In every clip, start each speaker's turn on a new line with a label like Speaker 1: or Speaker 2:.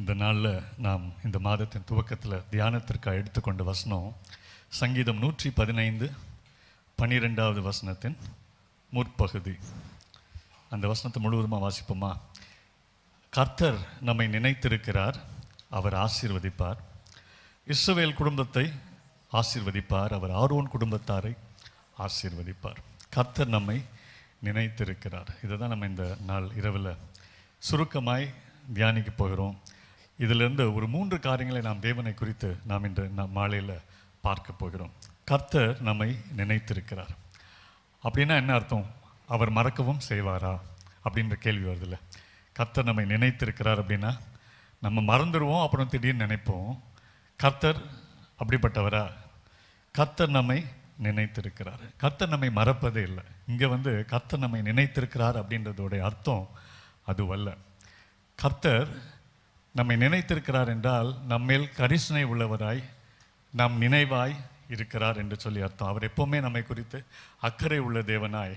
Speaker 1: இந்த நாளில் நாம் இந்த மாதத்தின் துவக்கத்தில் தியானத்திற்காக எடுத்துக்கொண்ட வசனம் சங்கீதம் நூற்றி பதினைந்து பன்னிரெண்டாவது வசனத்தின் முற்பகுதி. அந்த வசனத்தை முழுவதுமாக வாசிப்போமா? கர்த்தர் நம்மை நினைத்திருக்கிறார் அவர் ஆசீர்வதிப்பார். இஸ்ரவேல் குடும்பத்தை ஆசீர்வதிப்பார் அவர் ஆர்வன் குடும்பத்தாரை ஆசீர்வதிப்பார். கர்த்தர் நம்மை நினைத்திருக்கிறார். இதை தான் நம்ம இந்த நாள் இரவில் சுருக்கமாய் தியானிக்க போகிறோம். இதிலிருந்து ஒரு மூன்று காரியங்களை நாம் தேவனை குறித்து நாம் இன்று நம் மாலையில் பார்க்க போகிறோம். கர்த்தர் நம்மை நினைத்திருக்கிறார். அப்படின்னா என்ன அர்த்தம்? அவர் மறக்கவும் செய்வாரா? அப்படின்ற கேள்வி வருதுல்ல. கர்த்தர் நம்மை நினைத்திருக்கிறார் அப்படின்னா நம்ம மறந்துடுவோம் அப்புறம் திடீர்னு நினைப்போம். கர்த்தர் அப்படிப்பட்டவரா? கர்த்தர் நம்மை நினைத்திருக்கிறார். கர்த்தர் நம்மை மறப்பதே இல்லை. இங்கே வந்து கர்த்தர் நம்மை நினைத்திருக்கிறார் அப்படின்றதோடைய அர்த்தம் அதுவல்ல. கர்த்தர் நம்மை நினைத்திருக்கிறார் என்றால் நம்மேல் கரிசனை உள்ளவராய் நம் நினைவாய் இருக்கிறார் என்று சொல்லி அர்த்தம். அவர் எப்போவுமே நம்மை குறித்து அக்கறை உள்ள தேவனாய்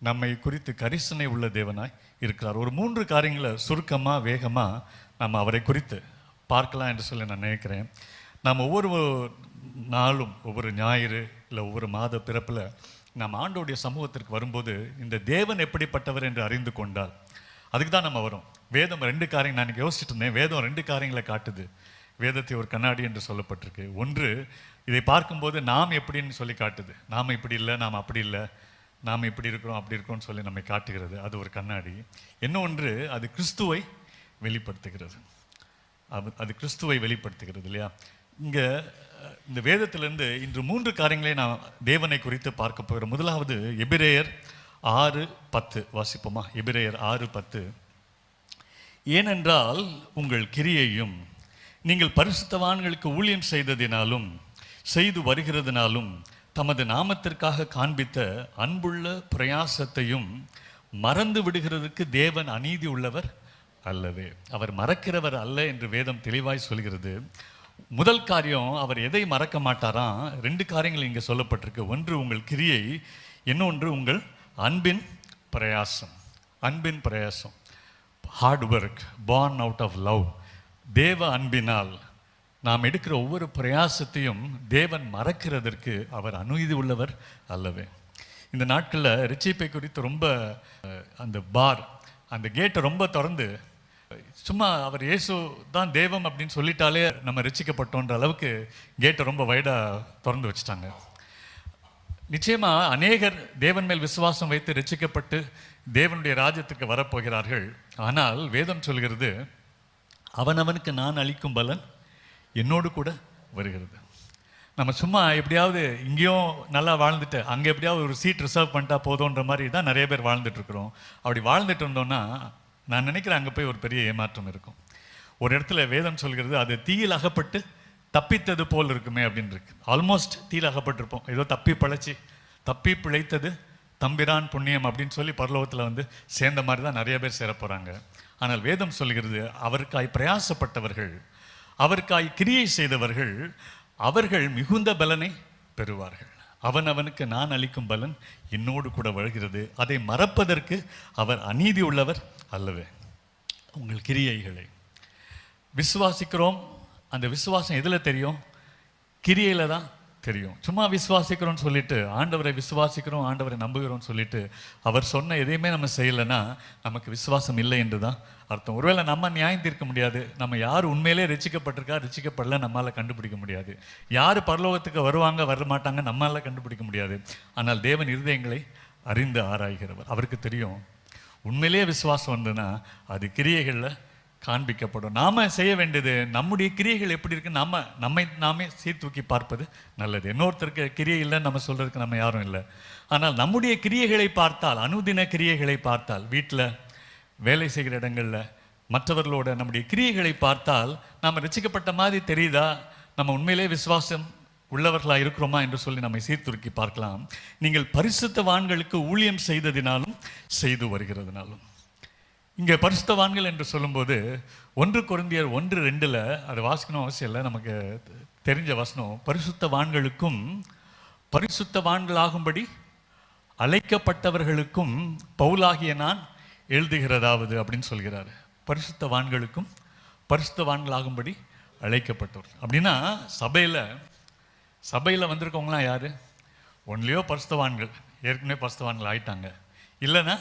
Speaker 1: நம்மை குறித்து கரிசனை உள்ள தேவனாய் இருக்கிறார். ஒரு மூன்று காரியங்களை சுருக்கமாக வேகமாக நம்ம அவரை குறித்து பார்க்கலாம் என்று சொல்லி நான் நினைக்கிறேன். நாம் ஒவ்வொரு நாளும் ஒவ்வொரு ஞாயிறு இல்லை ஒவ்வொரு மாத பிறப்பில் நாம் ஆண்டோடைய சமூகத்திற்கு வரும்போது இந்த தேவன் எப்படிப்பட்டவர் என்று அறிந்து கொண்டால் அதுக்கு தான் நம்ம வரோம். வேதம் ரெண்டு காரியம் நான் யோசிச்சுட்டு இருந்தேன். வேதம் ரெண்டு காரியங்களை காட்டுது. வேதத்தை ஒரு கண்ணாடி என்று சொல்லப்பட்டிருக்கு. ஒன்று இதை பார்க்கும்போது நாம் எப்படின்னு சொல்லி காட்டுது. நாம் இப்படி இல்லை நாம் அப்படி இல்லை. நாம் இப்படி இருக்கிறோம் அப்படி இருக்கோம்னு சொல்லி நம்மை காட்டுகிறது. அது ஒரு கண்ணாடி. இன்னொன்று அது கிறிஸ்துவை வெளிப்படுத்துகிறது. அது அது கிறிஸ்துவை வெளிப்படுத்துகிறது இல்லையா? இங்கே இந்த வேதத்திலிருந்து இன்று மூன்று காரியங்களை நான் தேவனை குறித்து பார்க்க போகிறோம் முதலாவது எபிரேயர் ஆறு பத்து. வாசிப்போமா? எபிரேயர் ஆறு பத்து. ஏனென்றால் உங்கள் கிரியையும் நீங்கள் பரிசுத்தவான்களுக்கு ஊழியம் செய்ததினாலும் செய்து வருகிறதுனாலும் தமது நாமத்திற்காக காண்பித்த அன்புள்ள பிரயாசத்தையும் மறந்து விடுகிறதுக்கு தேவன் அநீதி உள்ளவர் அல்லவே. அவர் மறக்கிறவர் அல்ல என்று வேதம் தெளிவாய் சொல்கிறது. முதல் காரியம் அவர் எதை மறக்க மாட்டாராம் ரெண்டு காரியங்கள் இங்கே சொல்லப்பட்டிருக்கு. ஒன்று உங்கள் கிரியை இன்னொன்று உங்கள் அன்பின் பிரயாசம் அன்பின் பிரயாசம். Hard work born out of love தேவ அன்பினால் நாம் எடுக்கிற ஒவ்வொரு பிரயாசத்தையும் தேவன் மறக்கிறதற்கு அவர் அனுமதி உள்ளவர் அல்லவே. இந்த நாட்களில் ரிச்சிப்பை குறித்து ரொம்ப அந்த பார் அந்த கேட்டை ரொம்ப திறந்து சும்மா அவர் இயேசு தான் தெய்வம் அப்படின்னு சொல்லிட்டாலே நம்ம ரசிக்கப்பட்டோன்ற அளவுக்கு கேட்டை ரொம்ப வைடாக திறந்து வச்சுட்டாங்க. நிச்சயமாக அநேகர் தேவன் மேல் விசுவாசம் வைத்து ரசிக்கப்பட்டு தேவனுடைய ராஜ்யத்துக்கு வரப்போகிறார்கள். ஆனால் வேதம் சொல்கிறது அவனவனுக்கு நான் அளிக்கும் பலன் என்னோடு கூட வருகிறது. நம்ம சும்மா எப்படியாவது இங்கேயும் நல்லா வாழ்ந்துட்டு அங்கே எப்படியாவது ஒரு சீட் ரிசர்வ் பண்ணிட்டா போதுன்ற மாதிரி தான் நிறைய பேர் வாழ்ந்துட்டுருக்குறோம் அப்படி வாழ்ந்துட்டு இருந்தோம்னா நான் நினைக்கிறேன் அங்கே போய் ஒரு பெரிய ஏமாற்றம் இருக்கும். ஒரு இடத்துல வேதம் சொல்கிறது அது தீயில் அகப்பட்டு தப்பித்தது போல் இருக்குமே அப்படின்னு இருக்கு. ஆல்மோஸ்ட் தீயில் அகப்பட்டிருப்போம் ஏதோ தப்பி பழச்சி தப்பி பிழைத்தது தம்பிரான் புண்ணியம் அப்படின்னு சொல்லி பரலோகத்தில் வந்து சேர்ந்த மாதிரி தான் நிறைய பேர் சேர போகிறாங்க ஆனால் வேதம் சொல்கிறது அவருக்காய் பிரயாசப்பட்டவர்கள் அவருக்காய் கிரியை செய்தவர்கள் அவர்கள் மிகுந்த பலனை பெறுவார்கள். அவன் அவனுக்கு நான் அளிக்கும் பலன் என்னோடு கூட வருகிறது அதை மறப்பதற்கு அவர் அநீதி உள்ளவர் அல்லவே. உங்கள் கிரியைகளை விசுவாசிக்கிறோம். அந்த விசுவாசம் எதில் தெரியும்? கிரியையில் தான் தெரியும். சும்மா விசுவாசிக்கிறோம்னு சொல்லிட்டு ஆண்டவரை விசுவாசிக்கிறோம் ஆண்டவரை நம்புகிறோம்னு சொல்லிட்டு அவர் சொன்ன எதையுமே நம்ம செய்யலைன்னா நமக்கு விசுவாசம் இல்லை என்று தான் அர்த்தம். ஒருவேளை நம்ம நியாயம் தீர்க்க முடியாது. நம்ம யார் உண்மையிலே ரசிக்கப்பட்டிருக்கா ரசிக்கப்படல நம்மளால் கண்டுபிடிக்க முடியாது. யார் பரலோகத்துக்கு வருவாங்க வர மாட்டாங்க நம்மளால் கண்டுபிடிக்க முடியாது. ஆனால் தேவன் இருதயங்களை அறிந்து ஆராய்கிறவர். அவருக்கு தெரியும் உண்மையிலேயே விசுவாசம் வந்ததுன்னா அது கிரியைகளில் காண்பிக்கப்படும். நாம் செய்ய வேண்டியது நம்முடைய கிரியைகள் எப்படி இருக்கு நம்ம நம்மை நாமே சீர்தூக்கி பார்ப்பது நல்லது. இன்னொருத்தருக்கு கிரியை இல்லைன்னு நம்ம சொல்கிறதுக்கு நம்ம யாரும் இல்லை. ஆனால் நம்முடைய கிரியைகளை பார்த்தால் அனுதின கிரியைகளை பார்த்தால் வீட்டில் வேலை செய்கிற இடங்களில் மற்றவர்களோட நம்முடைய கிரியைகளை பார்த்தால் நாம் ரசிக்கப்பட்ட மாதிரி தெரியுதா? நம்ம உண்மையிலே விசுவாசம் உள்ளவர்களாக இருக்கிறோமா என்று சொல்லி நம்மை சீர்தூக்கி பார்க்கலாம். நீங்கள் பரிசுத்த வான்களுக்கு ஊழியம் செய்ததினாலும் செய்து வருகிறதுனாலும். இங்கே பரிசுத்தவான்கள் என்று சொல்லும்போது ஒன்று குருந்தியர் ஒன்று ரெண்டில் அது வாசிக்கணும் அவசியம் இல்லை நமக்கு தெரிஞ்ச வசனம் பரிசுத்தவான்களுக்கும் பரிசுத்தவான்களாகும்படி பரிசுத்தவான்களாகும்படி அழைக்கப்பட்டவர். அப்படின்னா சபையில் சபையில் வந்திருக்கவங்களாம் யார்? ஒன்லையோ பரிசுத்தவான்கள். ஏற்கனவே பரிசுத்தவான்கள் ஆயிட்டாங்க. இல்லைன்னா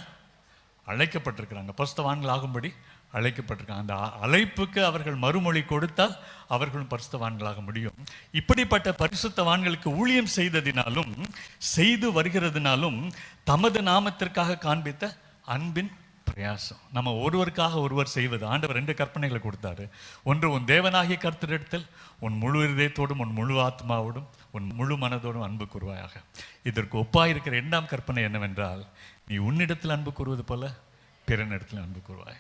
Speaker 1: அழைக்கப்பட்டிருக்கிறாங்க. பரிசுத்தவான்கள் ஆகும்படி அழைக்கப்பட்டிருக்காங்க. அந்த அழைப்புக்கு அவர்கள் மறுமொழி கொடுத்தால் அவர்களும் பரிசுத்தவான்களாக முடியும். இப்படிப்பட்ட பரிசுத்தவான்களுக்கு ஊழியம் செய்ததினாலும் செய்து வருகிறதுனாலும் தமது நாமத்திற்காக காண்பித்த அன்பின் பிரயாசம். நம்ம ஒருவருக்காக ஒருவர் செய்வது ஆண்டவர் ரெண்டு கற்பனைகளை கொடுத்தாரு. ஒன்று உன் தேவனாகிய கர்த்தரிடத்தில் உன் முழு இதயத்தோடும் உன் முழு ஆத்மாவோடும் உன் முழு மனதோடும் அன்பு கூறுவாயாக. இதற்கு ஒப்பாயிருக்கிற இரண்டாம் கற்பனை என்னவென்றால் நீ உன்னிடத்தில் அன்பு கூறுவது போல பிறனிடத்தில் அன்பு கூறுவாய்.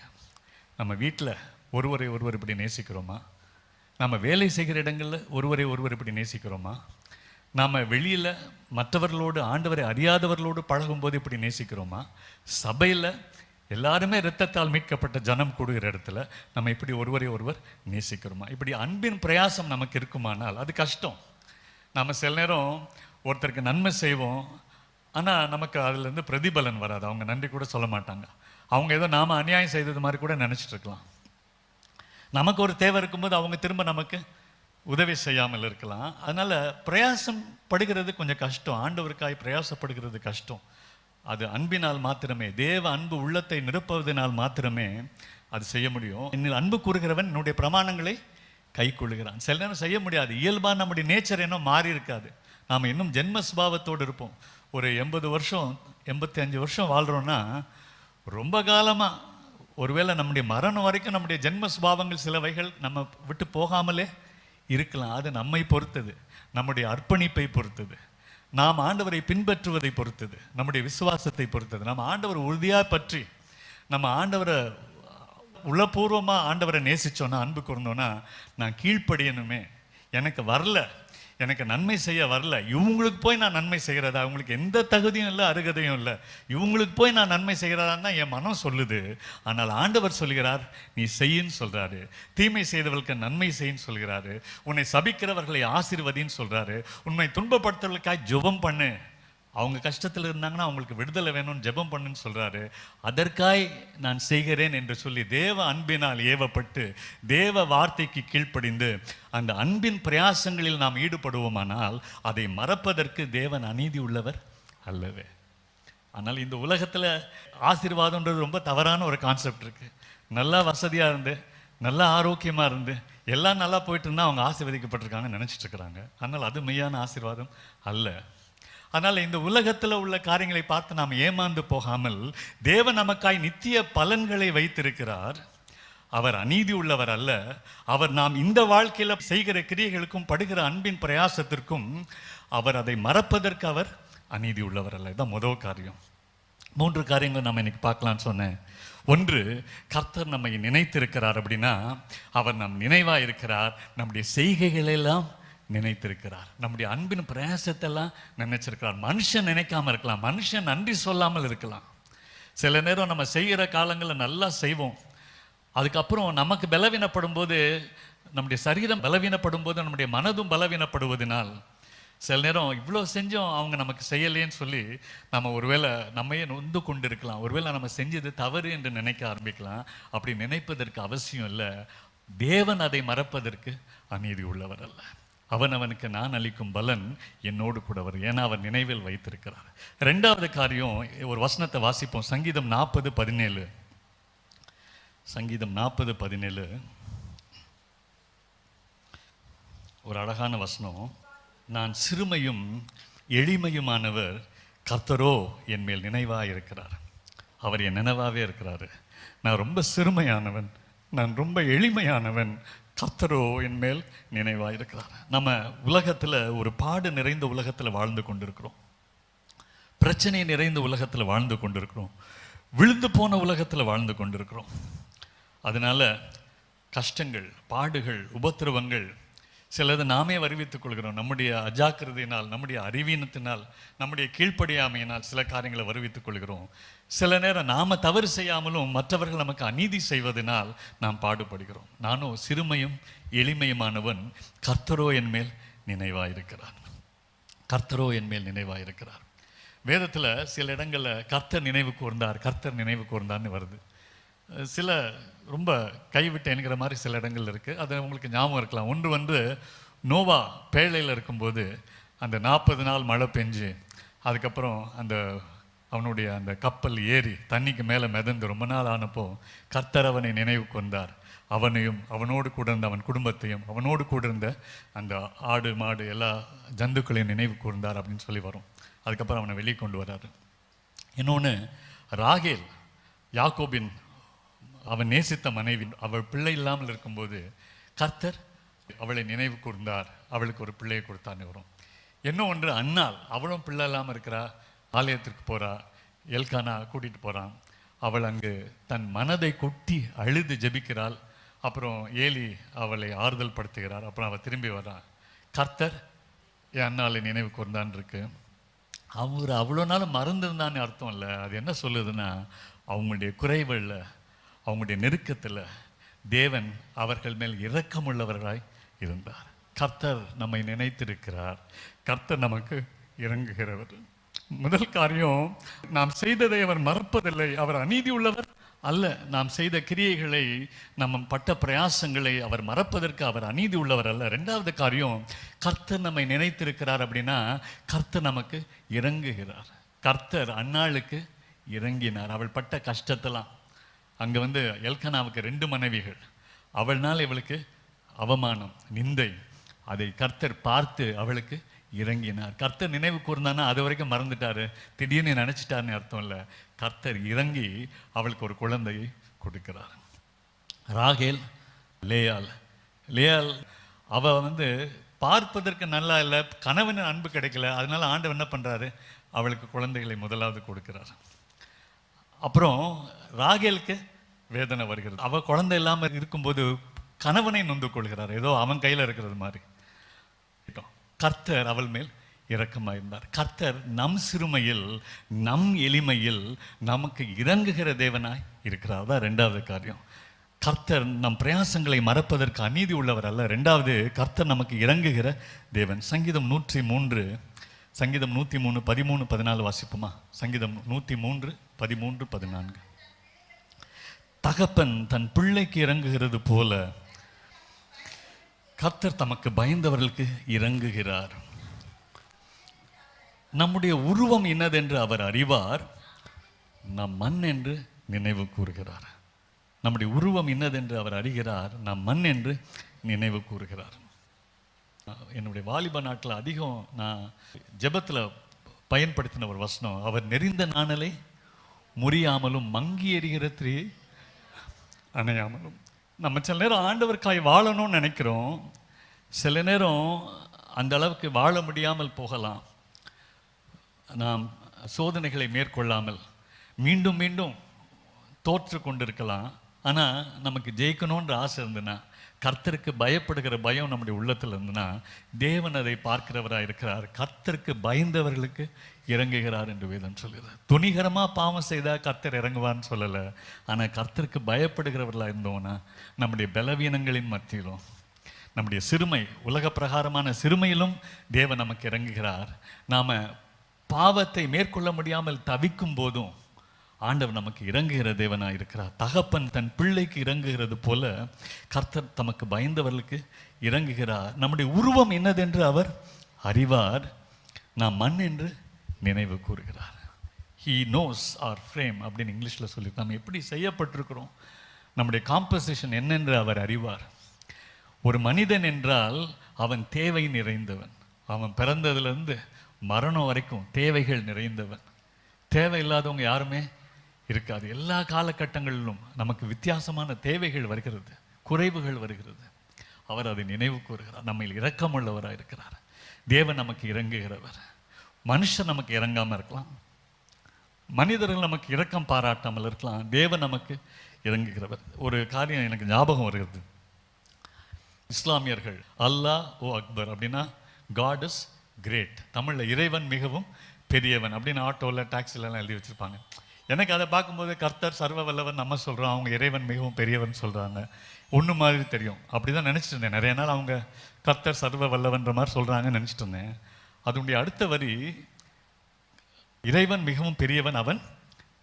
Speaker 1: நம்ம வீட்டில் ஒருவரை ஒருவர் இப்படி நேசிக்கிறோமா? நம்ம வேலை செய்கிற இடங்களில் ஒருவரை ஒருவர் இப்படி நேசிக்கிறோமா? நாம் வெளியில் மற்றவர்களோடு ஆண்டவரை அறியாதவர்களோடு பழகும்போது இப்படி நேசிக்கிறோமா? சபையில் எல்லாருமே இரத்தத்தால் மீட்கப்பட்ட ஜனம் கூடுகிற இடத்துல நம்ம இப்படி ஒருவரை ஒருவர் நேசிக்கிறோமா? இப்படி அன்பின் பிரயாசம் நமக்கு இருக்குமானால் அது கஷ்டம். நம்ம சில நேரம் ஒருத்தருக்கு நன்மை செய்வோம் ஆனால் நமக்கு அதுலேருந்து பிரதிபலன் வராது. அவங்க நன்றி கூட சொல்ல மாட்டாங்க. அவங்க ஏதோ நாம அநியாயம் செய்தது மாதிரி கூட நினச்சிட்டு இருக்கலாம். நமக்கு ஒரு தேவை இருக்கும்போது அவங்க திரும்ப நமக்கு உதவி செய்யாமல் இருக்கலாம். அதனால பிரயாசம் படுகிறது கொஞ்சம் கஷ்டம். ஆண்டவருக்காய் பிரயாசப்படுகிறது கஷ்டம். அது அன்பினால் மாத்திரமே. தேவ அன்பு உள்ளத்தை நிரப்புவதனால் மாத்திரமே அது செய்ய முடியும். என்னில் அன்பு கூறுகிறவன் என்னுடைய பிரமாணங்களை கை கொள்ளுகிறான். சில நேரம் செய்ய முடியாது. இயல்பாக நம்முடைய நேச்சர் இன்னும் மாறி இருக்காது. நாம் இன்னும் ஜென்ம சுபாவத்தோடு இருப்போம். ஒரு எண்பது வருஷம் எண்பத்தி அஞ்சு வருஷம் வாழ்கிறோன்னா ரொம்ப காலமாக ஒருவேளை நம்முடைய மரணம் வரைக்கும் நம்முடைய ஜென்ம சுபாவங்கள் சிலவைகள் நம்ம விட்டு போகாமலே இருக்கலாம். அது நம்மை பொறுத்தது. நம்முடைய அர்ப்பணிப்பை பொறுத்தது. நாம் ஆண்டவரை பின்பற்றுவதை பொறுத்தது. நம்முடைய விசுவாசத்தை பொறுத்தது. நம்ம ஆண்டவர் உறுதியாக பற்றி நம்ம ஆண்டவரை உள்ளபூர்வமாக ஆண்டவரை நேசிச்சோன்னா அன்பு கூர்ந்தோன்னா நான் கீழ்ப்படியணுமே. எனக்கு வரல. எனக்கு நன்மை செய்ய வரல. இவங்களுக்கு போய் நான் நன்மை செய்கிறதா? அவங்களுக்கு எந்த தகுதியும் இல்லை அருகதையும் இல்லை. இவங்களுக்கு போய் நான் நன்மை செய்கிறதான்னு என் மனம் சொல்லுது. ஆனால் ஆண்டவர் சொல்கிறார் நீ செய்யின்னு சொல்கிறாரு தீமை செய்தவர்களுக்கு நன்மை செய்யின்னு சொல்கிறாரு உன்னை சபிக்கிறவர்களை ஆசீர்வதின்னு சொல்கிறாரு உன்னை துன்பப்படுத்துறவர்களுக்காய் ஜுபம் பண்ணு. அவங்க கஷ்டத்தில் இருந்தாங்கன்னா அவங்களுக்கு விடுதலை வேணும்னு ஜெபம் பண்ணுன்னு சொல்கிறாரு அதற்காய் நான் செய்கிறேன் என்று சொல்லி தேவ அன்பினால் ஏவப்பட்டு தேவ வார்த்தைக்கு கீழ்ப்படிந்து அந்த அன்பின் பிரயாசங்களில் நாம் ஈடுபடுவோமானால் அதை மறப்பதற்கு தேவன் அநீதி உள்ளவர் அல்லவே. ஆனால் இந்த உலகத்தில் ஆசீர்வாதம்ன்றது ரொம்ப தவறான ஒரு கான்செப்ட் இருக்குது நல்லா வசதியாக இருந்து நல்லா ஆரோக்கியமாக இருந்து எல்லாம் நல்லா போயிட்டு இருந்தால் அவங்க ஆசீர்வதிக்கப்பட்டிருக்காங்கன்னு நினச்சிட்டு இருக்கிறாங்க. ஆனால் அது மெய்யான ஆசீர்வாதம் அல்ல. அதனால் இந்த உலகத்தில் உள்ள காரியங்களை பார்த்து நாம் ஏமாந்து போகாமல் தேவ நமக்காய் நித்திய பலன்களை வைத்திருக்கிறார். அவர் அநீதி உள்ளவர் அல்ல. அவர் நாம் இந்த வாழ்க்கையில் செய்கிற கிரியைகளுக்கும் படுகிற அன்பின் பிரயாசத்திற்கும் அவர் அதை மறப்பதற்கு அவர் அநீதி உள்ளவர் அல்ல. இதுதான் முதல் காரியம். மூன்று காரியங்கள் நம்ம இன்னைக்கு பார்க்கலாம்னு சொன்னேன். ஒன்று கர்த்தர் நம்மை நினைத்திருக்கிறார் அப்படின்னா அவர் நம் நினைவாக இருக்கிறார் நம்முடைய செய்கைகளெல்லாம் நினைத்திருக்கிறார். நம்முடைய அன்பின் பிரயாசத்தெல்லாம் நினைச்சிருக்கிறார். மனுஷன் நினைக்காமல் இருக்கலாம். மனுஷன் நன்றி சொல்லாமல் இருக்கலாம். சில நேரம் நம்ம செய்கிற காலங்களில் நல்லா செய்வோம். அதுக்கப்புறம் நமக்கு பலவீனப்படும் போது நம்முடைய சரீரம் பலவீனப்படும் போது நம்முடைய மனதும் பலவீனப்படுவதனால் சில நேரம் இவ்வளோ செஞ்சோம் அவங்க நமக்கு செய்யலேன்னு சொல்லி நம்ம ஒருவேளை நம்மையே நொந்து கொண்டு இருக்கலாம் ஒருவேளை நம்ம செஞ்சது தவறு என்று நினைக்க ஆரம்பிக்கலாம். அப்படி நினைப்பதற்கு அவசியம் இல்லை. தேவன் அதை மறப்பதற்கு அநீதி உள்ளவர் அல்ல. அவன் அவனுக்கு நான் அளிக்கும் பலன் என்னோடு கூட வரும் ஏன்னா அவர் நினைவில் வைத்திருக்கிறார். ரெண்டாவது காரியம் ஒரு வசனத்தை வாசிப்போம். சங்கீதம் நாற்பது பதினேழு. சங்கீதம் நாற்பது பதினேழு. ஒரு அழகான வசனம். நான் சிறுமையும் எளிமையுமானவர் கர்த்தரோ என் மேல் நினைவாக இருக்கிறார். அவர் என் நினைவாகவே இருக்கிறாரு. நான் ரொம்ப சிறுமையானவன். நான் ரொம்ப எளிமையானவன். கத்தரோ என் மேல் நினைவாக இருக்கிறார் நம்ம உலகத்தில் ஒரு பாடு நிறைந்த உலகத்தில் வாழ்ந்து கொண்டிருக்கிறோம். பிரச்சனை நிறைந்த உலகத்தில் வாழ்ந்து கொண்டிருக்கிறோம். விழுந்து போன உலகத்தில் வாழ்ந்து கொண்டிருக்கிறோம். அதனால கஷ்டங்கள் பாடுகள் உபத்திரவங்கள் சிலது நாமே வருவித்துக் கொள்கிறோம். நம்முடைய அஜாக்கிரதையினால் நம்முடைய அறிவீனத்தினால் நம்முடைய கீழ்ப்படியாமையினால் சில காரியங்களை வருவித்துக் கொள்கிறோம். சில நேரம் நாம் தவறு செய்யாமலும் மற்றவர்கள் நமக்கு அநீதி செய்வதனால் நாம் பாடுபடுகிறோம். நானும் சிறுமையும் எளிமையுமானவன் கர்த்தரோ என் மேல் நினைவாயிருக்கிறான் கர்த்தரோ என் மேல் நினைவாயிருக்கிறார். வேதத்தில் சில இடங்களில் கர்த்தர் நினைவு கூர்ந்தார் கர்த்தர் நினைவு கூர்ந்தார்னு வருது. சில ரொம்ப கைவிட்டு என்கிற மாதிரி சில இடங்கள் இருக்குது அது உங்களுக்கு ஞாபகம் இருக்கலாம். ஒன்று வந்து நோவா பேழையில் இருக்கும்போது அந்த நாற்பது நாள் மழை பெஞ்சு அதுக்கப்புறம் அந்த அவனுடைய அந்த கப்பல் ஏறி தண்ணிக்கு மேலே மிதந்து ரொம்ப நாள் ஆனப்போ கர்த்தர் அவனை நினைவு கொண்டார். அவனையும் அவனோடு கூட இருந்த அவன் குடும்பத்தையும் அவனோடு கூட இருந்த அந்த ஆடு மாடு எல்லா ஜந்துக்களையும் நினைவு கூர்ந்தார் அப்படின்னு சொல்லி வரும். அதுக்கப்புறம் அவனை வெளியே கொண்டு வர்றாரு இன்னொன்று ராகேல் யாக்கோபின் அவன் நேசித்த மனைவி அவள் பிள்ளை இல்லாமல் இருக்கும்போது கர்த்தர் அவளை நினைவு கூர்ந்தார். அவளுக்கு ஒரு பிள்ளையை கொடுத்தான்னு வரும் என்ன ஒன்று? அண்ணாள் அவளும் பிள்ளை இல்லாமல் இருக்கிறா? ஆலயத்திற்கு போகிறா எல்கானா கூட்டிகிட்டு போகிறான் அவள் அங்கு தன் மனதை கொட்டி அழுது ஜெபிக்கிறாள். அப்புறம் ஏலி அவளை ஆறுதல் படுத்துகிறார். அப்புறம் அவள் திரும்பி வர்றான் கர்த்தர் என் அண்ணாளை நினைவு கூர்ந்தான் இருக்கு. அவர் அவ்வளோ நாள் மறந்துருந்தான்னு அர்த்தம் இல்லை. அது என்ன சொல்லுதுன்னா அவங்களுடைய குறைவுகளில் அவங்களுடைய நெருக்கத்தில் தேவன் அவர்கள் மேல் இரக்கமுள்ளவர்களாய் இருந்தார். கர்த்தர் நம்மை நினைத்திருக்கிறார். கர்த்தர் நமக்கு இறங்குகிறவர். முதல் காரியம் நாம் செய்ததை அவர் மறப்பதில்லை. அவர் அநீதி உள்ளவர் அல்ல. நாம் செய்த கிரியைகளை நம்ம பட்ட பிரயாசங்களை அவர் மறப்பதற்கு அவர் அநீதி உள்ளவர் அல்ல. ரெண்டாவது காரியம் கர்த்தர் நம்மை நினைத்திருக்கிறார் அப்படின்னா கர்த்தர் நமக்கு இறங்குகிறார். கர்த்தர் அன்னாளுக்கு இறங்கினார். அவள் பட்ட கஷ்டத்தெல்லாம் அங்கே வந்து எல்கனாவுக்கு ரெண்டு மனைவிகள். அவள்னால் இவளுக்கு அவமானம் நிந்தை. அதை கர்த்தர் பார்த்து அவளுக்கு இறங்கினார். கர்த்தர் நினைவு கூர்ந்தானா அது வரைக்கும் மறந்துட்டாரு. திடீர்னு நினச்சிட்டாருன்னு அர்த்தம் இல்லை. கர்த்தர் இறங்கி அவளுக்கு ஒரு குழந்தையை கொடுக்கிறார். ராகேல் லேயால் லேயால் அவ வந்து பார்ப்பதற்கு நல்லா இல்லை கணவன் அன்பு கிடைக்கல. அதனால ஆண்டவன் என்ன பண்ணுறாரு அவளுக்கு குழந்தைகளை முதலாவது கொடுக்கிறார். அப்புறம் ராகேலுக்கு வேதனை வருகிறது. அவள் குழந்தை இல்லாமல் இருக்கும்போது கணவனை நொந்து கொள்கிறார். ஏதோ அவன் கையில் இருக்கிறது மாதிரி. கர்த்தர் அவள் மேல் இரக்கமாயிருந்தார். கர்த்தர் நம் சிறுமையில் நம் எளிமையில் நமக்கு இறங்குகிற தேவனாய் இருக்கிறார். தான் ரெண்டாவது காரியம். கர்த்தர் நம் பிரயாசங்களை மறப்பதற்கு அநீதி உள்ளவர் அல்ல. ரெண்டாவது கர்த்தர் நமக்கு இறங்குகிற தேவன். சங்கீதம் நூற்றி மூன்று சங்கீதம் நூற்றி மூணு பதிமூணு பதினாலு வாசிப்புமா? சங்கீதம் நூற்றி மூன்று பதிமூன்று பதினான்கு. தகப்பன் தன் பிள்ளைக்கு இறங்குகிறது போல கர்த்தர் தமக்கு பயந்தவர்களுக்கு இறங்குகிறார். நம்முடைய உருவம் என்னதென்று அவர் அறிவார். நம் மண் என்று நினைவு கூறுகிறார். நம்முடைய உருவம் என்னதென்று அவர் அறிகிறார். நம் மண் என்று நினைவு கூறுகிறார். என்னுடைய வாலிப நாட்டில் அதிகம் நான் ஜெபத்தில் பயன்படுத்தின ஒரு வசனம். அவர் நெறிந்த நாணலை முறியாமலும் மங்கி எறிகிற திரி அணையாமலும். நம்ம சில நேரம் ஆண்டவருக்காய் வாழணும்னு நினைக்கிறோம். சில நேரம் அந்த அளவுக்கு வாழ முடியாமல் போகலாம். நாம் சோதனைகளை மேற்கொள்ளாமல் மீண்டும் மீண்டும் தோற்று கொண்டிருக்கலாம் ஆனால் நமக்கு ஜெயிக்கணுன்ற ஆசை இருந்ததுன்னா கர்த்தருக்கு பயப்படுகிற பயம் நம்முடைய உள்ளத்தில் இருந்துன்னா தேவன் அதை பார்க்கிறவராக இருக்கிறார். கர்த்தருக்கு பயந்தவர்களுக்கு இறங்குகிறார் என்று வேதம் சொல்லுகிறார் துணிகரமாக பாவம் செய்தால் கர்த்தர் இறங்குவார்னு சொல்லலை. ஆனால் கர்த்தருக்கு பயப்படுகிறவர்களாக இருந்தோம்னா நம்முடைய பலவீனங்களின் மத்தியிலும் நம்முடைய சிறுமை உலக பிரகாரமான சிறுமையிலும் தேவன் நமக்கு இறங்குகிறார். நாம் பாவத்தை மேற்கொள்ள முடியாமல் தவிக்கும் போதும் ஆண்டவர் நமக்கு இறங்குகிற தேவனா இருக்கிறார். தகப்பன் தன் பிள்ளைக்கு இறங்குகிறது போல கர்த்தர் தமக்கு பயந்தவர்களுக்கு இறங்குகிறார். நம்முடைய உருவம் என்னதென்று அவர் அறிவார். நாம் மண் என்று நினைவு கூறுகிறார். ஹீ நோஸ் ஆர் ஃப்ரேம் அப்படின்னு இங்கிலீஷில் சொல்லி நம்ம எப்படி செய்யப்பட்டிருக்கிறோம்? நம்முடைய காம்பசிஷன் என்னென்று அவர் அறிவார். ஒரு மனிதன் என்றால் அவன் தேவை நிறைந்தவன். அவன் பிறந்ததுலேருந்து மரணம் வரைக்கும் தேவைகள் நிறைந்தவன். தேவை இல்லாதவங்க யாருமே இருக்காது. எல்லா காலகட்டங்களிலும் நமக்கு வித்தியாசமான தேவைகள் வருகிறது குறைவுகள் வருகிறது. அவர் அதை நினைவு கூறுகிறார். நம்ம இரக்கமுள்ளவராக இருக்கிறார். தேவன் நமக்கு இறங்குகிறவர். மனுஷன் நமக்கு இறங்காமல் இருக்கலாம். மனிதர்கள் நமக்கு இரக்கம் பாராட்டாமல் இருக்கலாம். தேவன் நமக்கு இறங்குகிறவர். ஒரு காரியம் எனக்கு ஞாபகம் வருகிறது. இஸ்லாமியர்கள் அல்லாஹ் ஓ அக்பர் அப்படின்னா காட் இஸ் கிரேட் தமிழில் இறைவன் மிகவும் பெரியவன் அப்படின்னு ஆட்டோவில் டாக்ஸிலலாம் எழுதி வச்சுருப்பாங்க. எனக்கு அதை பார்க்கும்போது கர்த்தர் சர்வ வல்லவன் நம்ம சொல்கிறோம் அவங்க இறைவன் மிகவும் பெரியவன் சொல்கிறாங்க ஒன்று மாதிரி தெரியும். அப்படி தான் நினச்சிட்டு இருந்தேன். நிறைய நாள் அவங்க கர்த்தர் சர்வ வல்லவன்ற மாதிரி சொல்கிறாங்கன்னு நினச்சிட்டு இருந்தேன். அதனுடைய அடுத்த வரி இறைவன் மிகவும் பெரியவன் அவன்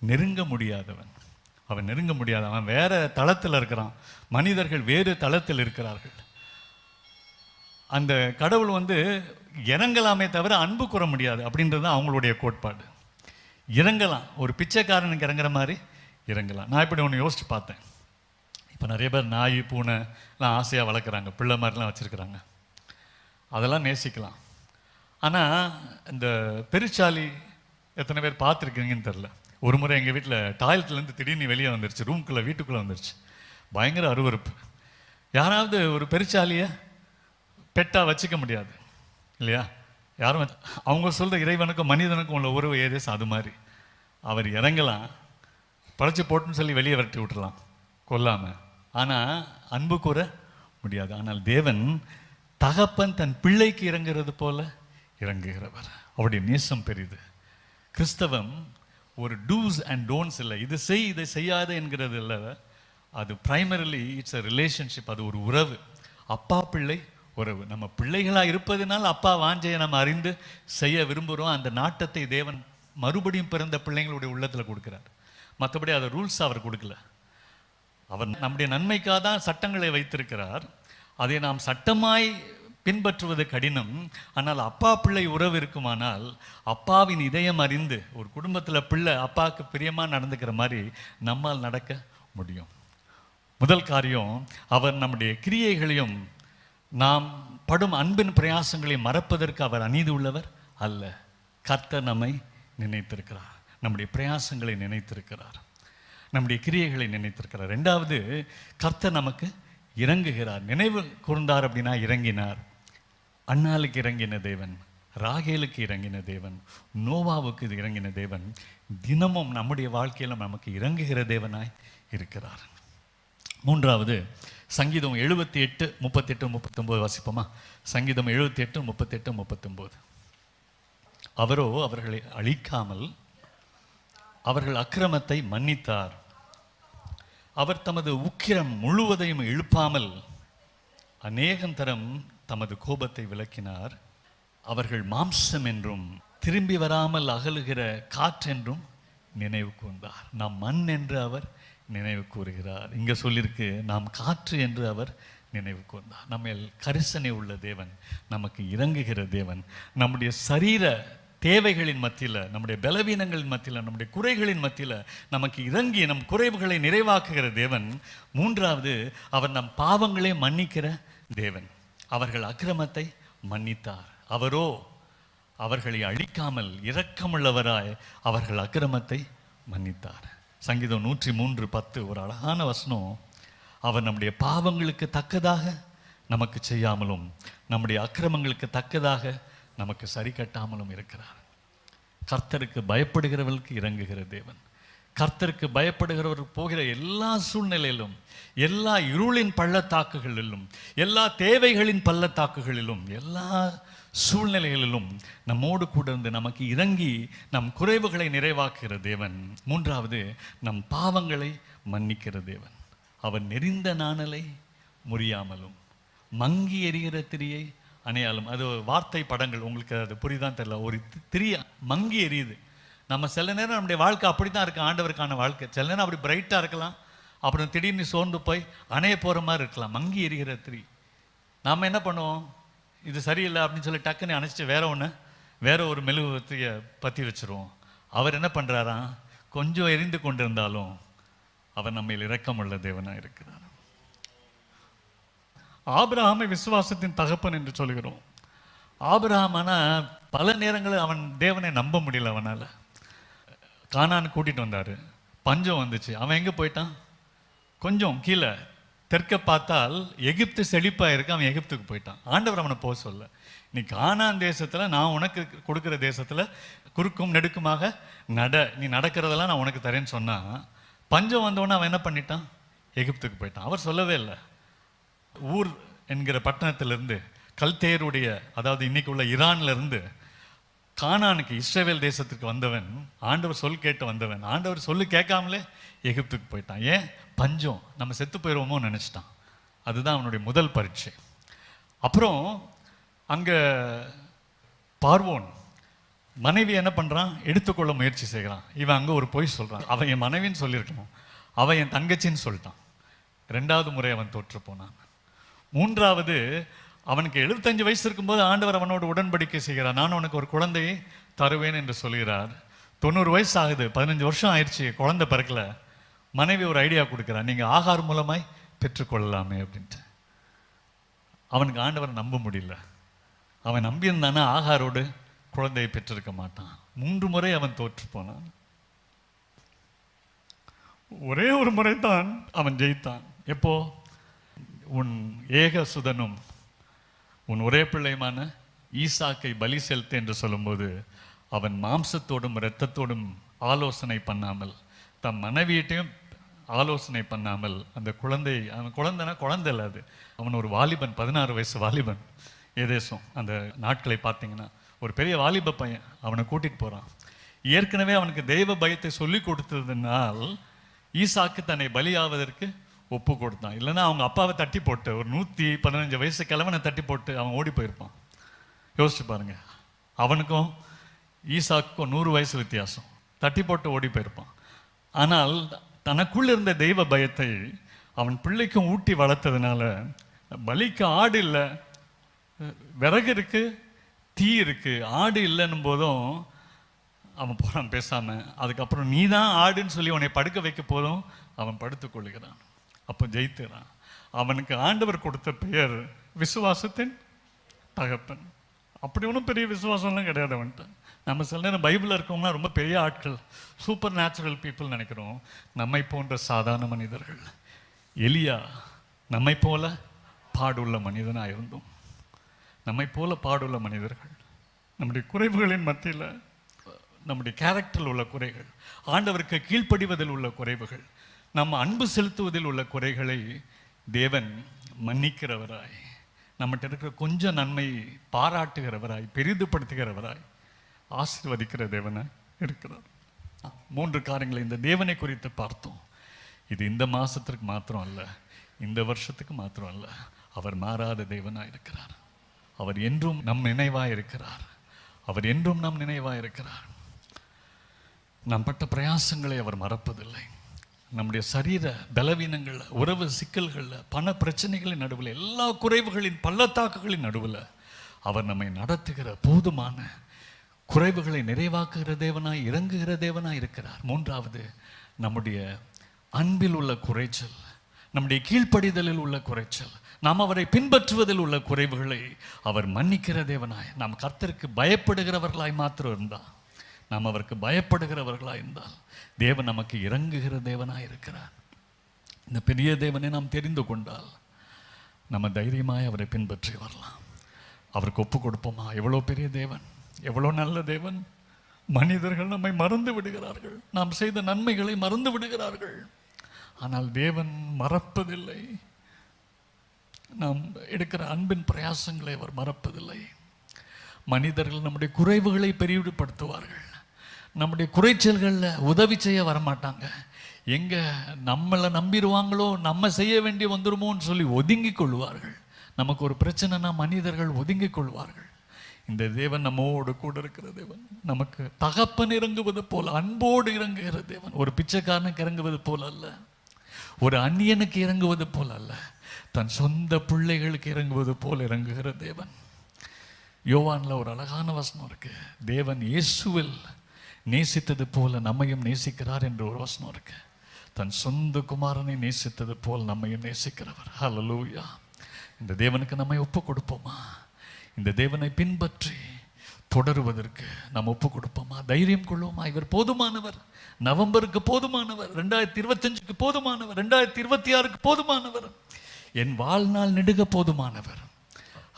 Speaker 1: நெருங்க முடியாதவன். அவன் நெருங்க முடியாது அவன் தளத்தில் இருக்கிறான். மனிதர்கள் வேறு தளத்தில் இருக்கிறார்கள். அந்த கடவுள் வந்து இறங்கலாமே தவிர அன்பு கூற முடியாது அப்படின்றது தான் அவங்களுடைய கோட்பாடு. இறங்கலாம். ஒரு பிச்சைக்காரனுக்கு இறங்குற மாதிரி இறங்கலாம். நான் இப்படி ஒன்று யோசிச்சு பார்த்தேன். இப்போ நிறைய பேர் நாய் பூனை எல்லாம் ஆசையாக வளர்க்குறாங்க. பிள்ளை மாதிரிலாம் வச்சுருக்குறாங்க. அதெல்லாம் நேசிக்கலாம். ஆனால் இந்த பெருச்சாலி எத்தனை பேர் பார்த்துருக்கீங்கன்னு தெரில ஒரு முறை எங்கள் வீட்டில் டாய்லெட்லேருந்து திடீர்னு வெளியே வந்துருச்சு. ரூம்குள்ளே வீட்டுக்குள்ளே வந்துருச்சு. பயங்கர அருவருப்பு. யாராவது ஒரு பெருச்சாலியை பெட்டாக வச்சுக்க முடியாது. இல்லையா? யாரும் அவங்க சொல்கிற இறைவனுக்கும் மனிதனுக்கும் உள்ள உறவு ஏதேசம் அது மாதிரி. அவர் இறங்கலாம். படைச்சி போட்டுன்னு சொல்லி வெளியே விரட்டி விட்டுறலாம். கொல்லாமல் ஆனால் அன்பு கூற முடியாது. ஆனால் தேவன் தகப்பன் தன் பிள்ளைக்கு இறங்குறது போல இறங்குகிறவர். அவருடைய நேசம் பெரிது. கிறிஸ்தவம் ஒரு டூஸ் அண்ட் டோன்ஸ் இல்லை. இது செய் இதை செய்யாத என்கிறது இல்லை. அது ப்ரைமரிலி இட்ஸ் அ ரிலேஷன்ஷிப் அது ஒரு உறவு. அப்பா பிள்ளை உறவு. நம்ம பிள்ளைகளாக இருப்பதனால் அப்பா வாஞ்சையை நம்ம அறிந்து செய்ய விரும்புகிறோம் அந்த நாட்டத்தை தேவன் மறுபடியும் பிறந்த பிள்ளைங்களுடைய உள்ளத்தில் கொடுக்குறார். மற்றபடி அதை ரூல்ஸ் அவர் கொடுக்கல. அவர் நம்முடைய நன்மைக்காக தான் சட்டங்களை வைத்திருக்கிறார். அதை நாம் சட்டமாய் பின்பற்றுவது கடினம். ஆனால் அப்பா பிள்ளை உறவு இருக்குமானால் அப்பாவின் இதயம் அறிந்து ஒரு குடும்பத்தில் பிள்ளை அப்பாவுக்கு பிரியமாக நடந்துக்கிற மாதிரி நம்மால் நடக்க முடியும். முதல் காரியம் அவர் நம்முடைய கிரியைகளையும் நாம் படும் அன்பின் பிரயாசங்களை மறப்பதற்கு அவர் அநீதி உள்ளவர் அல்ல. கர்த்தர் நம்மை நினைத்திருக்கிறார். நம்முடைய பிரயாசங்களை நினைத்திருக்கிறார். நம்முடைய கிரியைகளை நினைத்திருக்கிறார். ரெண்டாவது கர்த்தர் நமக்கு இறங்குகிறார். நினைவு கூர்ந்தார் அப்படின்னா இறங்கினார். அண்ணாளுக்கு இறங்கின தேவன் ராகேலுக்கு இறங்கின தேவன் நோவாவுக்கு இறங்கின தேவன் தினமும் நம்முடைய வாழ்க்கையில் நமக்கு இறங்குகிற தேவனாய் இருக்கிறார். மூன்றாவது சங்கீதம் எழுபத்தி எட்டு முப்பத்தெட்டு முப்பத்தொம்போது வாசிப்போமா? சங்கீதம் எழுபத்தி எட்டு முப்பத்தெட்டு முப்பத்தொம்போது. அவரோ அவர்களை அழிக்காமல் அவர்கள் அக்கிரமத்தை மன்னித்தார். அவர் தமது உக்கிரம் முழுவதையும் எழுப்பாமல் அநேகந்தரம் தமது கோபத்தை விளக்கினார். அவர்கள் மாம்சம் என்றும் திரும்பி வராமல் அகலுகிற காற்றென்றும் நினைவு கூர்ந்தார். நாம் மண் என்று அவர் நினைவு கூறுகிறார். இங்கே சொல்லியிருக்கு நாம் காற்று என்று அவர் நினைவு கூர்ந்தார். நம்ம கரிசனை உள்ள தேவன் நமக்கு இறங்குகிற தேவன் நம்முடைய சரீர தேவைகளின் மத்தியில் நம்முடைய பலவீனங்களின் மத்தியில் நம்முடைய குறைகளின் மத்தியில் நமக்கு இறங்கி நம் குறைவுகளை நிறைவாக்குகிற தேவன் மூன்றாவது அவர் நம் பாவங்களே மன்னிக்கிற தேவன். அவர்கள் அக்கிரமத்தை மன்னித்தார். அவரோ அவர்களை அழிக்காமல் இரக்கமுள்ளவராய் அவர்கள் அக்கிரமத்தை மன்னித்தார். சங்கீதம் நூற்றி மூன்று பத்து ஒரு அழகான வசனம். அவர் நம்முடைய பாவங்களுக்கு தக்கதாக நமக்கு செய்யாமலும் நம்முடைய அக்கிரமங்களுக்கு தக்கதாக நமக்கு சரி கட்டாமலும் இருக்கிறார். கர்த்தருக்கு பயப்படுகிறவர்களுக்கு இறங்குகிற தேவன். கர்த்தருக்கு பயப்படுகிறவர் போகிற எல்லா சூழ்நிலையிலும் எல்லா இருளின் பள்ளத்தாக்குகளிலும் எல்லா தேவைகளின் பள்ளத்தாக்குகளிலும் எல்லா சூழ்நிலைகளிலும் நம்மோடு கூட இருந்து நமக்கு இறங்கி நம் குறைவுகளை நிறைவாக்குகிற தேவன். மூன்றாவது நம் பாவங்களை மன்னிக்கிற தேவன். அவன் நெறிந்த நாணலை முறியாமலும் மங்கி எரிகிற திரியை அணையாலும். அது வார்த்தை படங்கள் உங்களுக்கு அது புரிதான் தெரியல. ஒரு தி- திரி மங்கி எரியுது நம்ம சில நேரம் நம்முடைய வாழ்க்கை அப்படி தான் இருக்குது ஆண்டவருக்கான வாழ்க்கை. சில நேரம் அப்படி பிரைட்டாக இருக்கலாம். அப்புறம் திடீர்னு சோர்ந்து போய் அணைய போகிற மாதிரி இருக்கலாம். மங்கி எரிகிற திரி. நாம் என்ன பண்ணுவோம்? இது சரியில்லை அப்படின்னு சொல்லி டக்குன்னு அணைச்சிட்டு வேற ஒன்று வேற ஒரு மெழுகுவர்த்தியை பற்றி வச்சிருவோம். அவர் என்ன பண்ணுறாராம் கொஞ்சம் எரிந்து கொண்டிருந்தாலும் அவர் நம்மையில் இரக்கமுள்ள தேவனாக இருக்கிறார். ஆபிரஹாமை விசுவாசத்தின் தகப்பன் என்று சொல்கிறோம். ஆபிரகாம் பல நேரங்களில் அவன் தேவனை நம்ப முடியல அவனால். காணான்னு கூட்டிகிட்டு வந்தாரு. பஞ்சம் வந்துச்சு. அவன் எங்கே போயிட்டான்? கொஞ்சம் கீழே தெற்க பார்த்தால் எகிப்து செழிப்பாக இருக்கு அவன் எகிப்துக்கு போயிட்டான். ஆண்டவர் அவனை போக சொல்ல நீ கானான் தேசத்தில் நான் உனக்கு கொடுக்குற தேசத்தில் குறுக்கும் நெடுக்குமாக நட நீ நடக்கிறதெல்லாம் நான் உனக்கு தரேன்னு சொன்னான் பஞ்சம் வந்தவொடனே அவன் என்ன பண்ணிட்டான்? எகிப்துக்கு போயிட்டான். அவர் சொல்லவே இல்லை. ஊர் என்கிற பட்டணத்திலிருந்து கல்தேருடைய அதாவது இன்னைக்கு உள்ள ஈரான்ல இருந்து கானானுக்கு இஸ்ரேவேல் தேசத்துக்கு வந்தவன் ஆண்டவர் சொல் கேட்டு வந்தவன் ஆண்டவர் சொல்லு கேட்காமலே எகிப்துக்கு போயிட்டான். ஏன்? பஞ்சம் நம்ம செத்து போயிடுவோமோ நினச்சிட்டான். அதுதான் அவனுடைய முதல் பரீட்சை. அப்புறம் அங்கே பார்வோன் மனைவி என்ன பண்ணுறான் எடுத்துக்கொள்ள முயற்சி செய்கிறான். இவன் அங்கே ஒரு பொய் சொல்கிறான் அவன் என் மனைவின்னு சொல்லியிருக்கணும். அவன் என் தங்கச்சின்னு சொல்லிட்டான். ரெண்டாவது முறை அவன் தோற்று போனான். மூன்றாவது அவனுக்கு எழுபத்தஞ்சு வயசு இருக்கும்போது ஆண்டவர் அவனோட உடன்படிக்கை செய்கிறார். நான் உனக்கு ஒரு குழந்தையை தருவேன் என்று சொல்கிறார். தொண்ணூறு வயசு ஆகுது. பதினஞ்சு வருஷம் ஆயிடுச்சு. குழந்தை பிறக்கல. மனைவி ஒரு ஐடியா கொடுக்குறான் நீங்கள் ஆகார் மூலமாய் பெற்றுக்கொள்ளலாமே அப்படின்ட்டு. அவனுக்கு ஆண்டவரை நம்ப முடியல. அவன் நம்பியிருந்தானா ஆகாரோடு குழந்தையை பெற்றிருக்க மாட்டான். மூன்று முறை அவன் தோற்று போனான். ஒரே ஒரு முறை தான் அவன் ஜெயித்தான். எப்போ? உன் ஏக சுதனும் உன் ஒரே பிள்ளையுமான ஈசாக்கை பலி செலுத்து என்று சொல்லும்போது அவன் மாம்சத்தோடும் இரத்தத்தோடும் ஆலோசனை பண்ணாமல் தம் மனைவியிட்டையும் ஆலோசனை பண்ணாமல் அந்த குழந்தை அவன் குழந்தைனா குழந்தை இல்லை அது. அவன் ஒரு வாலிபன் பதினாறு வயசு வாலிபன். ஏதேசம் அந்த நாட்களை பார்த்தீங்கன்னா ஒரு பெரிய வாலிப பையன் அவனை கூட்டிகிட்டு போகிறான் ஏற்கனவே அவனுக்கு தெய்வ பயத்தை சொல்லி கொடுத்ததுனால் ஈசாக்கு தன்னை பலியாவதற்கு ஒப்பு கொடுத்தான். இல்லைன்னா அவங்க அப்பாவை தட்டி போட்டு ஒரு நூற்றி பதினஞ்சு வயசு கிழவனை தட்டி போட்டு அவன் ஓடி போயிருப்பான். யோசிச்சு பாருங்க. அவனுக்கும் ஈசாக்குக்கும் நூறு வயசு வித்தியாசம். தட்டி போட்டு ஓடி போயிருப்பான். ஆனால் தனக்குள் இருந்த தெய்வ பயத்தை அவன் பிள்ளைக்கும் ஊட்டி வளர்த்ததுனால பலிக்கு ஆடு இல்லை விறகு இருக்குது தீ இருக்குது ஆடு இல்லைன்னும் போதும் அவன் போகிறான் பேசாமல் அதுக்கப்புறம் நீ தான் ஆடுன்னு சொல்லி உன்னை படுக்க வைக்க போதும் அவன் படுத்துக்கொள்கிறான் அப்போ ஜெயித்துறான். அவனுக்கு ஆண்டவர் கொடுத்த பெயர் விசுவாசத்தின் தகப்பன். அப்படி ஒன்றும் பெரிய விசுவாசம்லாம் கிடையாது அவன்கிட்ட. நம்ம சில நேரம் பைபிளில் இருக்கவங்களாம் ரொம்ப பெரிய ஆட்கள் சூப்பர் நேச்சுரல் பீப்புள் நினைக்கிறோம். நம்மை போன்ற சாதாரண மனிதர்கள். எலியா நம்மை போல பாடுள்ள மனிதனாக இருந்தோம். நம்மை போல பாடுள்ள மனிதர்கள். நம்முடைய குறைவுகளின் மத்தியில் நம்முடைய கேரக்டரில் உள்ள குறைகள் ஆண்டவருக்கு கீழ்ப்படிவதில் உள்ள குறைவுகள் நம்ம அன்பு செலுத்துவதில் உள்ள குறைகளை தேவன் மன்னிக்கிறவராய் நம்மகிட்ட இருக்கிற கொஞ்சம் நன்மை பாராட்டுகிறவராய் பெரிதுபடுத்துகிறவராய் ஆசிர்வதிக்கிற தேவனாக இருக்கிறார். மூன்று காரியங்களை இந்த தேவனை குறித்து பார்த்தோம். இது இந்த மாதத்திற்கு மாத்திரம் அல்ல இந்த வருஷத்துக்கு மாத்திரம் அல்ல. அவர் மாறாத தேவனாக இருக்கிறார். அவர் என்றும் நம் நினைவாக இருக்கிறார். அவர் என்றும் நம் நினைவாக இருக்கிறார். நாம் பட்ட பிரயாசங்களை அவர் மறப்பதில்லை. நம்முடைய சரீர பலவீனங்களில் உறவு சிக்கல்களில் பண பிரச்சனைகளின் நடுவில் எல்லா குறைவுகளின் பள்ளத்தாக்குகளின் நடுவில் அவர் நம்மை நடத்துகிற போதுமான குறைவுகளை நிறைவாக்குகிற தேவனாய் இறங்குகிற தேவனாய் இருக்கிறார். மூன்றாவது நம்முடைய அன்பில் உள்ள குறைச்சல் நம்முடைய கீழ்ப்படிதலில் உள்ள குறைச்சல் நாம் அவரை பின்பற்றுவதில் உள்ள குறைவுகளை அவர் மன்னிக்கிற தேவனாய். நாம் கர்த்தருக்கு பயப்படுகிறவர்களாய் மாத்திரம் இருந்தால் நாம் அவருக்கு பயப்படுகிறவர்களாக இருந்தால் தேவன் நமக்கு இறங்குகிற தேவனாய் இருக்கிறார். இந்த பெரிய தேவனை நாம் தெரிந்து கொண்டால் நம்ம தைரியமாய் அவரை பின்பற்றி வரலாம். அவருக்கு ஒப்பு கொடுப்போமா? எவ்வளோ பெரிய தேவன்? எவ்வளோ நல்ல தேவன். மனிதர்கள் நம்மை மறந்து விடுகிறார்கள். நாம் செய்த நன்மைகளை மறந்து விடுகிறார்கள். ஆனால் தேவன் மறப்பதில்லை. நாம் எடுக்கிற அன்பின் பிரயாசங்களை அவர் மறப்பதில்லை. மனிதர்கள் நம்முடைய குறைவுகளை பெரியப்படுத்துவார்கள் நம்முடைய குறைச்சல்களில் உதவி செய்ய வரமாட்டாங்க. எங்கே நம்மளை நம்பிடுவாங்களோ நம்ம செய்ய வேண்டி வந்துருமோன்னு சொல்லி ஒதுங்கி கொள்வார்கள். நமக்கு ஒரு பிரச்சனைனா மனிதர்கள் ஒதுங்கி கொள்வார்கள். இந்த தேவன் நம்மோடு கூட இருக்கிற தேவன். நமக்கு தகப்பன் இறங்குவது போல் அன்போடு இறங்குகிற தேவன். ஒரு பிச்சைக்காரனுக்கு இறங்குவது போல அல்ல. ஒரு அந்நியனுக்கு இறங்குவது போல அல்ல. தன் சொந்த பிள்ளைகளுக்கு இறங்குவது போல் இறங்குகிற தேவன். யோவானில் ஒரு அழகான வசனம் இருக்கு. தேவன் இயேசுவில் நேசித்தது போல நம்மையும் நேசிக்கிறார் என்று ஒரு வசனம் இருக்கு. தன் சொந்த குமாரனை நேசித்தது போல் நம்மையும் நேசிக்கிறவர். ஹலலூயா இந்த தேவனுக்கு நம்மை ஒப்பு கொடுப்போமா? இந்த தேவனை பின்பற்றி தொடருவதற்கு நாம் ஒப்பு கொடுப்போமா? தைரியம் கொள்வோமா? இவர் போதுமானவர். நவம்பருக்கு போதுமானவர். ரெண்டாயிரத்தி இருபத்தஞ்சுக்கு போதுமானவர். ரெண்டாயிரத்தி இருபத்தி ஆறுக்கு போதுமானவர். என் வாழ்நாள் நெடுக போதுமானவர்.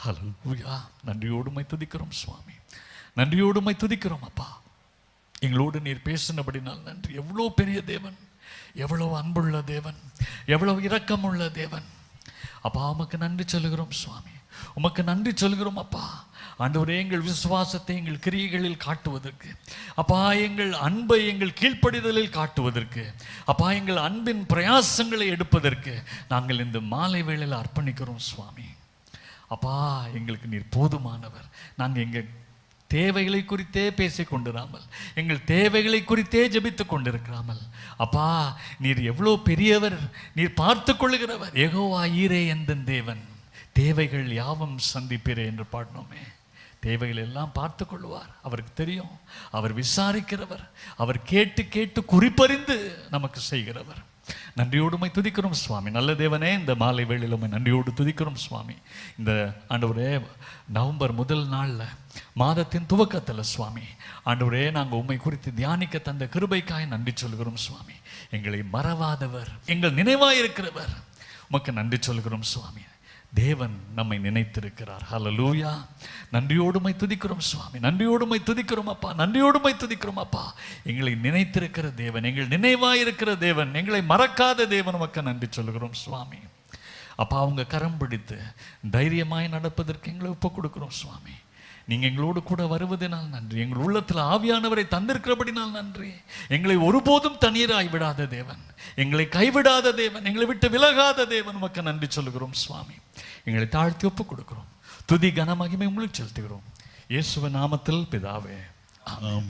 Speaker 1: ஹலோயா நன்றியோடுமை துதிக்கிறோம் சுவாமி. நன்றியோடுமை துதிக்கிறோம் அப்பா. எங்களோடு நீர் பேசினபடினால் நன்றி. எவ்வளோ பெரிய தேவன். எவ்வளவு அன்புள்ள தேவன். எவ்வளவு இரக்கமுள்ள தேவன். அப்பா உமக்கு நன்றி சொல்லுகிறோம் சுவாமி. உமக்கு நன்றி சொல்கிறோம் அப்பா. ஆண்டவரே எங்கள் விசுவாசத்தை எங்கள் கிரியைகளில் காட்டுவதற்கு. அப்பா எங்கள் அன்பை எங்கள் கீழ்ப்படிதலில் காட்டுவதற்கு. அப்பா எங்கள் அன்பின் பிரயாசங்களை எடுப்பதற்கு நாங்கள் இந்த மாலை வேளையில் அர்ப்பணிக்கிறோம் சுவாமி. அப்பா எங்களுக்கு நீர் போதுமானவர். நாங்கள் எங்கள் தேவைகளை குறித்தே பேசிக் கொண்டிராமல் எங்கள் தேவைகளை குறித்தே ஜெபித்துக் கொண்டிருக்கிறாமல். அப்பா நீர் எவ்வளோ பெரியவர் நீர் பார்த்து கொள்ளுகிறவர். எகோவா ஈரே எந்தன் தேவன். தேவைகள் யாவும் சந்திப்பீரே என்று பாடினோமே. தேவைகள் எல்லாம் பார்த்து கொள்வார் அவருக்கு தெரியும். அவர் விசாரிக்கிறவர். அவர் கேட்டு கேட்டு குறிப்பறிந்து நமக்கு செய்கிறவர். நன்றியோடுமை துதிக்கிறோம் சுவாமி. நல்ல தேவனே இந்த மாலை வேளையில் நன்றியோடு துதிக்கிறோம் சுவாமி. இந்த ஆண்டவரே நவம்பர் முதல் நாளில் மாதத்தின் துவக்கத்தில் சுவாமி. ஆண்டவரே நாங்கள் உம்மை குறித்து தியானிக்க தந்த கிருபைக்காய் நன்றி சொல்கிறோம் சுவாமி. எங்களை மறவாதவர். எங்கள் நினைவாயிருக்கிறவர். உமக்கு நன்றி சொல்கிறோம் சுவாமி. தேவன் நம்மை நினைத்திருக்கிறார். ஹலலூயா நன்றியோடுமை துதிக்கிறோம் சுவாமி. நன்றியோடுமை துதிக்கிறோம் அப்பா. நன்றியோடுமை துதிக்கிறோம் அப்பா. எங்களை நினைத்திருக்கிற தேவன் எங்கள் நினைவாயிருக்கிற தேவன் எங்களை மறக்காத தேவன் மக்க நன்றி சொல்கிறோம் சுவாமி. அப்பா அவங்க கரம் பிடித்து தைரியமாய் நடப்பதற்கு எங்களை ஒப்பு கொடுக்கிறோம் சுவாமி. நீங்கள் எங்களோடு கூட வருவதனால் நன்றி. எங்கள் உள்ளத்தில் ஆவியானவரை தந்திருக்கிறபடினால் நன்றி. எங்களை ஒருபோதும் தண்ணீராய் விடாத தேவன். எங்களை கைவிடாத தேவன். எங்களை விட்டு விலகாத தேவன். மக்கள் நன்றி சொல்கிறோம் சுவாமி. எங்களை தாழ்த்தி ஒப்பு கொடுக்கிறோம் துதி கன உங்களுக்கு செலுத்துகிறோம். இயேசுவ நாமத்தில் பிதாவே.
Speaker 2: ஆம்